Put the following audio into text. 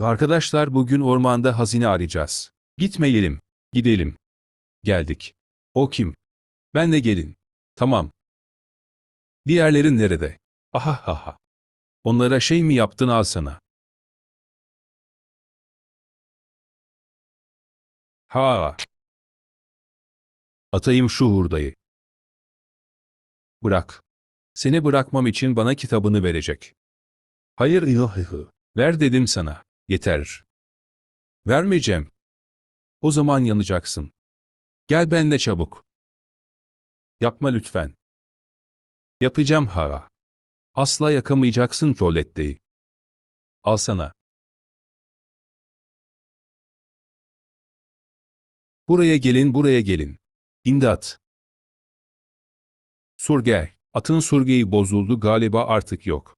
Arkadaşlar bugün ormanda hazine arayacağız. Gitmeyelim. Gidelim. Geldik. O kim? Ben de gelin. Tamam. Diğerlerin nerede? Aha ha ha. Onlara şey mi yaptın al sana. Ha. Atayım şu hurdayı. Bırak. Seni bırakmam için bana kitabını verecek. Hayır ihı Ver dedim sana. Yeter. Vermeyeceğim. O zaman yanacaksın. Gel benle çabuk. Yapma lütfen. Yapacağım ha. Asla yakamayacaksın tuvaletteyi. Al sana. Buraya gelin, buraya gelin. İmdat. Surge, atın surgeyi bozuldu galiba artık yok.